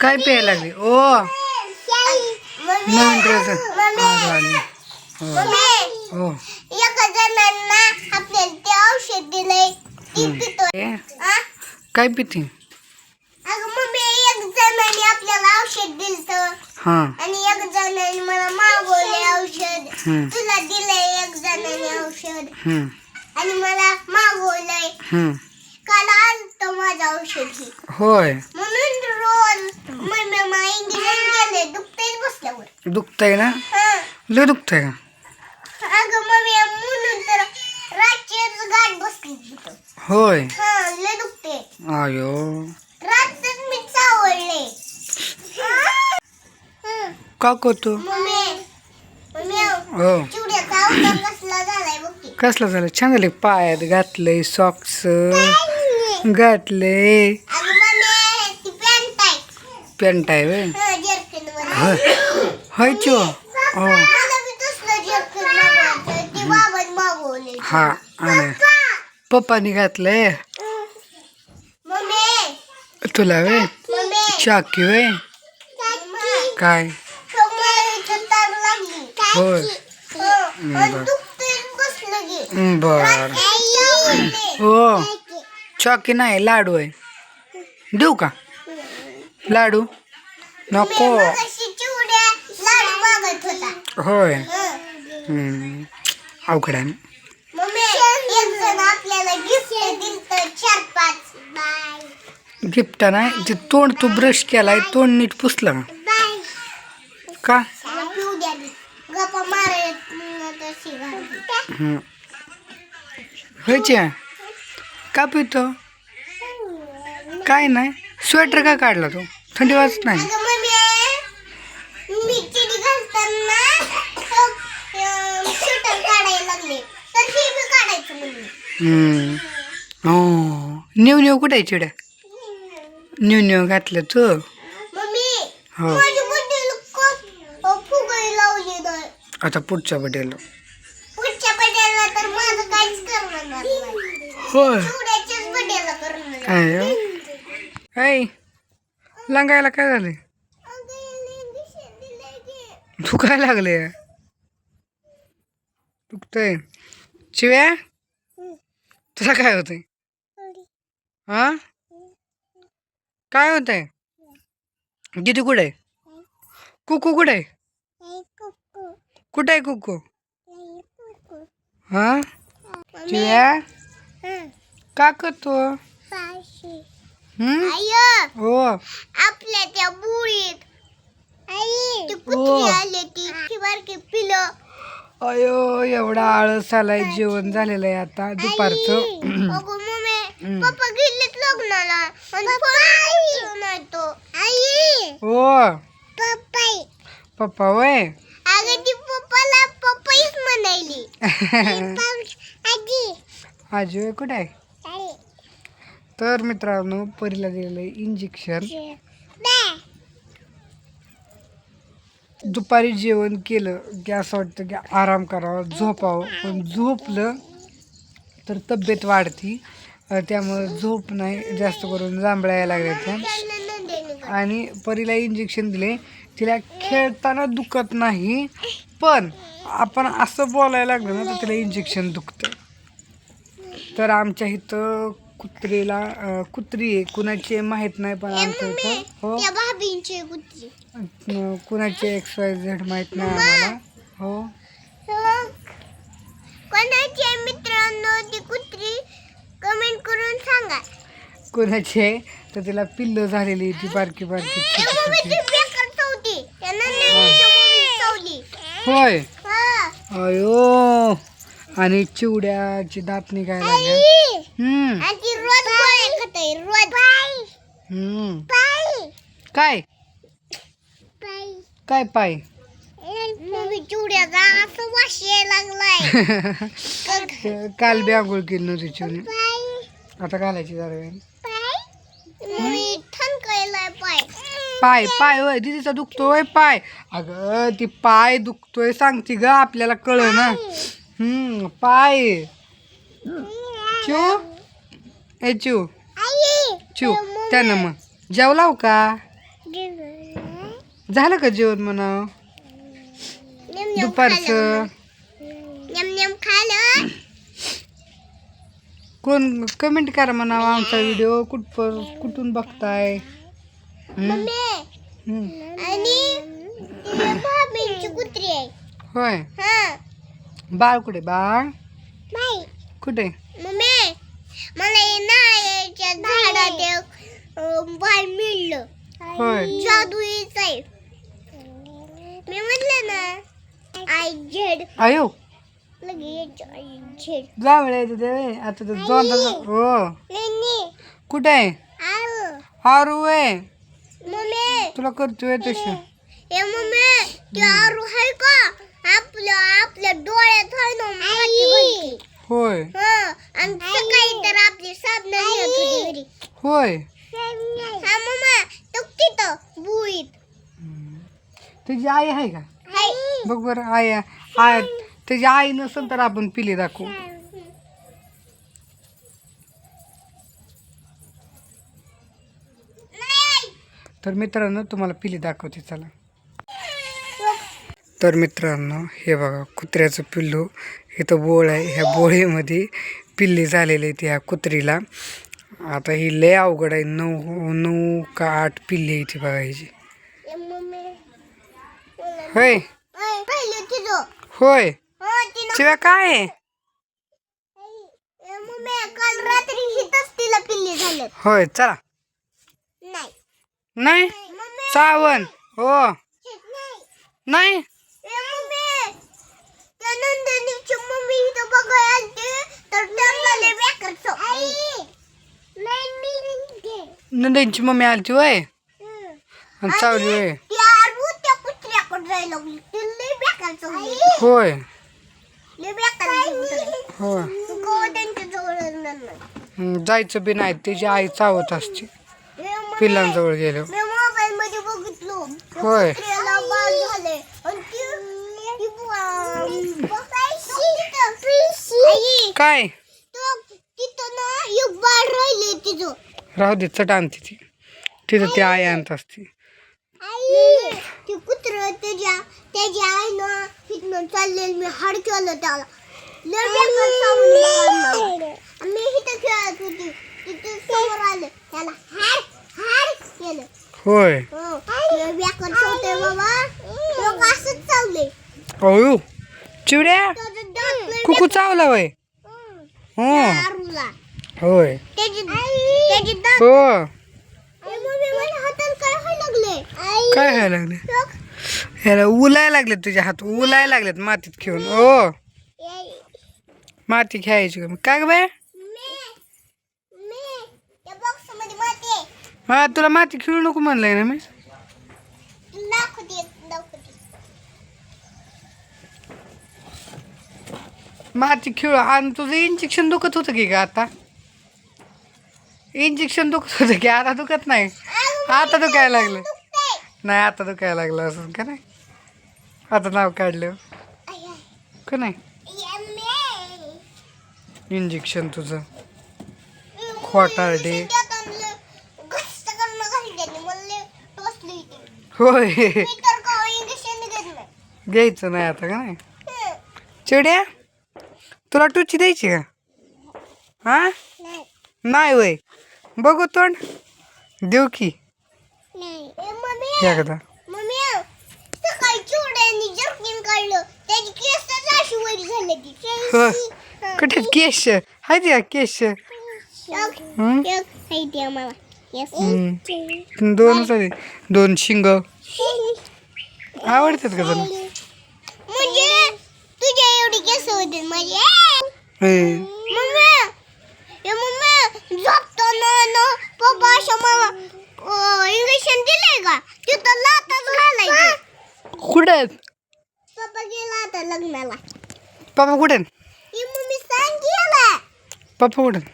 काय प्यायला लागली? ओ. नवीन ड्रेस हो हो? काय पिती? अगं मम्मी एक जणांनी आपल्याला औषध दिलं हा. आणि एक जणांनी मला मागवले औषध. तुला दिलंय एक जणांनी औषध. आणि मला मागवलंय. काल आलत माझं औषध. होय. म्हणून रोज मम्मी गेले बसल्यावर. दुखतंय ना? हं. लय दुखतंय का? अगं मम्मी म्हणून तर रातचीच गाठ बसली तिथं. होय. हं, लय दुखते आयो. रातच मी चावळले. का करतो? हो. कसलं झालं छान झालं? पायात घातलंय सॉक्स घातले. पॅन्ट आहे. वे हं, होय चो हो. हा आणि पप्पानी मम्मी! तुला वे चाकी! वे काय? होय. बर. हो. चाकी नाही लाडू आहे. देऊ का? लाडू? नको. होय. अवघड आहे गिफ्ट नाही ते तोंड तू ब्रश केलाय तोंड नीट पुसलं का? बाय का पितो काय नाही. स्वेटर का काढला तू? थंडी वाजत नाही. हे न्यू न्यू कुठे आहे चिड्या? न्यू न्यू घातलं तू? हो. आता पुढच्या नाही. होय. काय हो? ऐ लंगायला काय झालं अगं, याला इंजेक्शन दिलंय की. दुखाय लागले दुखतंय. शिव्या? तुला काय होतंय? हा? काय होतंय? किती कुठे? आहे कुकू कुठे? कुठे आहे कुकू? हे? हं, का करतो? हम्म? आय हो. आपल्या त्या बुळीत आई ती हो. कुत्री आली ती ती बारकी पिलं. अयो एवढा आळस आलाय जेवण झालेलं आहे आता दुपारचं. अगं मम्मी. पप्पा गेलेत लग्नाला. आणि फोन नाही तो आई! हो. पप्पाई पप्पा वय? अगं ती पप्पाला पप्पाईच म्हणायली. आजी. आजी कुठे आहे? तर मित्रांनो परीला दिलेलं आहे इंजेक्शन दुपारी जेवण केलं की असं वाटतं की आराम करावा झोपावं. पण झोपलं तर तब्येत वाढती. त्यामुळं झोप नाही जास्त करून जांभळायला यायला लागल्या आणि परीला इंजेक्शन दिले. तिला खेळताना दुखत नाही पण आपण असं बोलायला लागलं ना तर तिला इंजेक्शन दुखतं. तर आमच्या इथं कुत्रीला कुत्री आहे. कुणाची आहे माहीत नाही पण आमच्या इथं. हो. त्या भाभींची कुत्री. अं, कुणाची एक्स वाय झेड माहीत नाही आम्हाला. हो. कोणाचे मित्रांनो ती कुत्री? कमेंट करून सांगा. कुणाची आहे? तर तिला पिल्लं झालेली ती बारकी बारकी. ए, छोटी मम्मी छोटी. ती बेकार चावती त्यांना नेहमीच्या मम्मी चावली होय. हा. अयो. आणि चिवड्याची दात निघायला लागल्या. हम्म. हम्म. काय? पाय. काय पाय? काल बी आंघोळ केली नव्हती चिवणी. पाय. आता घालायची जरा वेळ. पाय. पाय. होय दिदीचा दुखतोय पाय. अगं ती पाय दुखतोय सांगते ग आपल्याला कळ ना हम्म पाय. चिव ए आई. चिव त्यानं मग जेवलाव का? झालं का जेवण म्हणा दुपारचं. कोण कमेंट करा म्हणा आमचा व्हिडिओ कुठ कुठून बघताय? होय. बाळ कुठे बाळ? नाही कुठे? मम्मी मला हे नारळाच्या झाडात बाळ मिळलं. होय. जादूईच आहे. मी म्हटलं ना आई झेड. आयो. लगेच आई झेड. जावळ येते ते. व्हय. आता तर हो. नाही कुठे आहे? आहे. मम्मी. तुला करतोय तशी ए मम्मी ते आरू आहे का? आपल्या आपल्या डोळ्यात आहे ना माती भरती. होय. हं, आणि सकाळी तर आपली साबण नेत होती घरी. होय. हा मम्मा तो तिथं बुईत. तुझी आई आहे का? हाय बघ बरं आई आय त्याची आई नसेल तर आपण पिली दाखवू. तर मित्रांनो तुम्हाला पिली दाखवते चला. तर मित्रांनो हे बघा कुत्र्याचं पिल्लू. इथं बोळ आहे. ह्या बोळीमध्ये पिल्ली झालेली आहेत ह्या कुत्रीला. आता ही लय अवघड आहे. नऊ नऊ का आठ पिल्ली इथे बघा ह्याची. ए मम्मी. होय. होय हो शिवाय काय आहे? होय चला. नाही. सावन. हो. नाही नाही ए मम्मी त्या नंदिनीची मम्मी इथं बघायला आलती तर त्यांना लय बेकार चव. नाही मी नंदांची मम्मी आलती होय आणि चावली होय ती आरू त्या कुत्र्याकडे जायला लागली. ती लय बेकार चवली. होय. कुत्री. होय. तू कवा त्यांच्या जवळ येणार नाही. हं, जायचं बी नाही. त्याची आई चावत असते. मम्मी, पिल्लांजवळ गेलो मी मोबाईल मध्ये बघितलो. त्या होय. कुत्र्याला बाळ झाले आणि ती ती बुवा- काय? तो- तिथं ना एक बाळ राहिले तिथं. राहू दे चट आणते ती. तिथं ती आई आणत असते. आई ती कुत्र त्याच्या. त्याच्या आईनं तिथनं चाललेलं मी हाड केलं त्याला. लय बेकार चावलं मला. आणि मी इथं खेळत होती. तिथे समोर आलं. त्याला हाड हाड केलं. होय. हो. लय बेकार चावतंय बाबा. लोक असंच चावले अयो चिवड्या. त्याचं कुकू चावला. हो. आरूला. होय. हो. काय व्हायला लागले? याला उलाय लागलेत तुझ्या हात. उलाय लागलेत मातीत खेळून. ओ आई, माती खेळायची का? काय ग बाय? हा तुला माती खेळू नको म्हणलंय ना मी दाखवते दाखवते माती खेळू आणि तुझं इंजेक्शन दुखत होतं की का आता इंजेक्शन दुखत होतं की आता दुखत नाही आता दुखायला लागलं. नाही आता दुखायला लागलं असं का नाही आता नाव काढलं. का नाही. इंजेक्शन तुझं खोटारडे. होय घ्यायचं नाही आता का नाही. चिड्या तुला टुची द्यायची का? हा? नाही वय. बघू तोंड. देऊ की. एकदा. कुठे केश हाय द्या केश आहे दोन. शिंग. आवडतात का तुला? म्हणजे तुझ्या एवढी केस होते माझे इंजेक्शन दिलंय का? तिथं लातच घालायची. कुठे? पप्पा गेला आता लग्नाला. पप्पा कुठे? मम्मी सांग गेला. पप्पा कुठे?